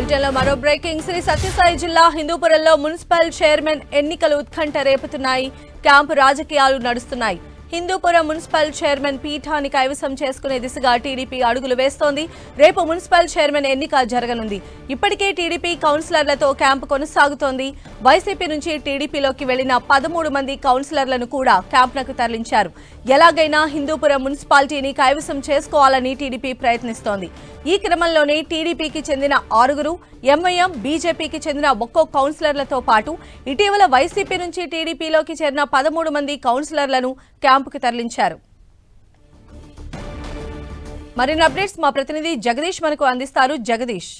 బ్రిటన్లో మరో బ్రేకింగ్ శ్రీ సత్యసాయి జిల్లా హిందూపురంలో మున్సిపల్ చైర్మన్ ఎన్నికలు ఉత్కంఠ రేపుతున్నాయి. క్యాంపు రాజకీయాలు నడుస్తున్నాయి. హిందూపురం మున్సిపల్ చైర్మన్ పీఠాన్ని కైవసం చేసుకునే దిశగా టీడీపీ అడుగులు వేస్తోంది. రేపు మున్సిపల్ చైర్మన్ ఎన్నిక జరగనుంది. ఇప్పటికే టీడీపీ కౌన్సిలర్లతో క్యాంపు కొనసాగుతోంది. వైసీపీ నుంచి టీడీపీలోకి వెళ్ళిన పదమూడు మంది కౌన్సిలర్లను కూడా క్యాంపునకు తరలించారు. ఎలాగైనా హిందూపురం మున్సిపాలిటీని కైవసం చేసుకోవాలని టీడీపీ ప్రయత్నిస్తోంది. ఈ క్రమంలోనే టీడీపీకి చెందిన ఆరుగురు ఎంఐఎం బీజేపీకి చెందిన ఒక్కో కౌన్సిలర్లతో పాటు ఇటీవల వైసీపీ నుంచి టీడీపీలోకి చేరిన పదమూడు మంది కౌన్సిలర్లను క్యాంపుకు తరలించారు. మరిన్ని అప్డేట్స్ మా ప్రతినిధి జగదీష్ మనకు అందిస్తారు. జగదీష్.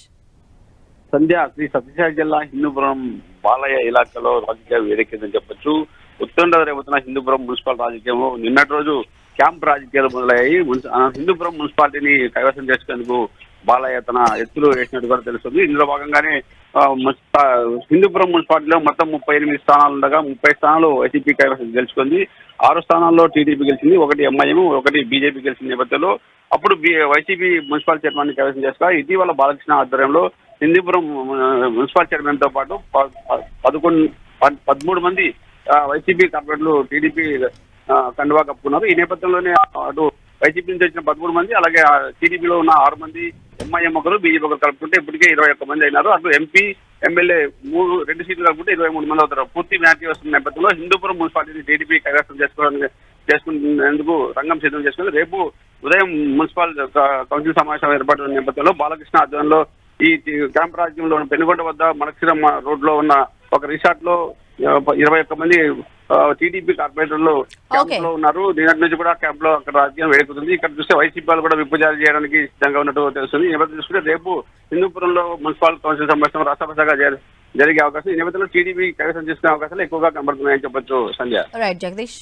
సంధ్య శ్రీ సత్యసాయి జిల్లా హిందూపురం బాలయ్య ఇలాకాలో రాజకీయ వేడెక్కిందని చెప్పొచ్చు. ఉత్తరం రేపుతున్న హిందూపురం మున్సిపల్ రాజకీయం నిన్నటి రోజు క్యాంప్ రాజకీయాలు మొదలయ్యాయి. హిందూపురం మున్సిపాలిటీని కైవసం చేసుకునేందుకు బాలయ్య తన ఎత్తులు వేసినట్టు కూడా తెలుస్తుంది. ఇందులో భాగంగానే హిందూపురం మున్సిపాలిటీలో మొత్తం ముప్పై ఎనిమిది స్థానాలు ఉండగా ముప్పై స్థానాలు వైసీపీ కైవసం గెలుచుకుంది. ఆరు స్థానాల్లో టీడీపీ గెలిచింది ఒకటి ఎంఐఎం ఒకటి బీజేపీ గెలిచిన నేపథ్యంలో అప్పుడు వైసీపీ మున్సిపల్ చైర్మన్ కైవసం చేసుకోగా ఇటీవల బాలకృష్ణ ఆధ్వర్యంలో హిందూపురం మున్సిపల్ చైర్మన్తో పాటు ప- పదకొండు పద్- పదమూడు మంది వైసీపీ కార్పొరేట్లు టీడీపీ కండువా కప్పుకున్నారు. ఈ నేపథ్యంలోనే అటు వైసీపీ నుంచి వచ్చిన పదమూడు మంది అలాగే టీడీపీలో ఉన్న ఆరు మంది ఎంఐఎం ఒకరు బీజేపీ ఒకరు కలుపుకుంటే ఇప్పటికే ఇరవై ఒక్క మంది అయినారు. అటు ఎంపీ ఎమ్మెల్యే మూడు రెండు సీట్లు కలుపుకుంటే ఇరవై మూడు మంది అవుతారు. పూర్తి మ్యాచ్ వస్తున్న నేపథ్యంలో హిందూపురం మున్సిపాలిటీని టీడీపీ కైవసం చేసుకోవడానికి చేసుకునేందుకు రంగం సిద్ధం చేసుకుంది. రేపు ఉదయం మున్సిపల్ కౌన్సిల్ సమావేశం ఏర్పాటు నేపథ్యంలో బాలకృష్ణ ఆధ్వర్యంలో ఈ క్యాంప్ రాజ్యంలో ఉన్న పెనుగొండ వద్ద మనక్షిరమ్మ రోడ్లో ఉన్న ఒక రిసార్ట్లో ఇరవై ఒక్క మంది టీడీపీ కార్పొరేటర్లు క్యాంప్లో ఉన్నారు. నిన్నటి నుంచి కూడా క్యాంప్లో అక్కడ రాజకీయం వేడుకుతుంది ఇక్కడ చూస్తే వైసీపీ వాళ్ళు కూడా విప్పు జారీ చేయడానికి సిద్ధంగా ఉన్నట్టు తెలుస్తుంది. ఈ నేపథ్యం చూసుకుంటే రేపు హిందూపురంలో మున్సిపల్ కౌన్సిల్ సమావేశం రాష్ట్రపతిగా జరిగే అవకాశం. ఈ నేపథ్యంలో టీడీపీ కైవసం చేసుకునే అవకాశాలు ఎక్కువగా కనబడుతున్నాయని చెప్పొచ్చు సంధ్య. రైట్ జగదీష్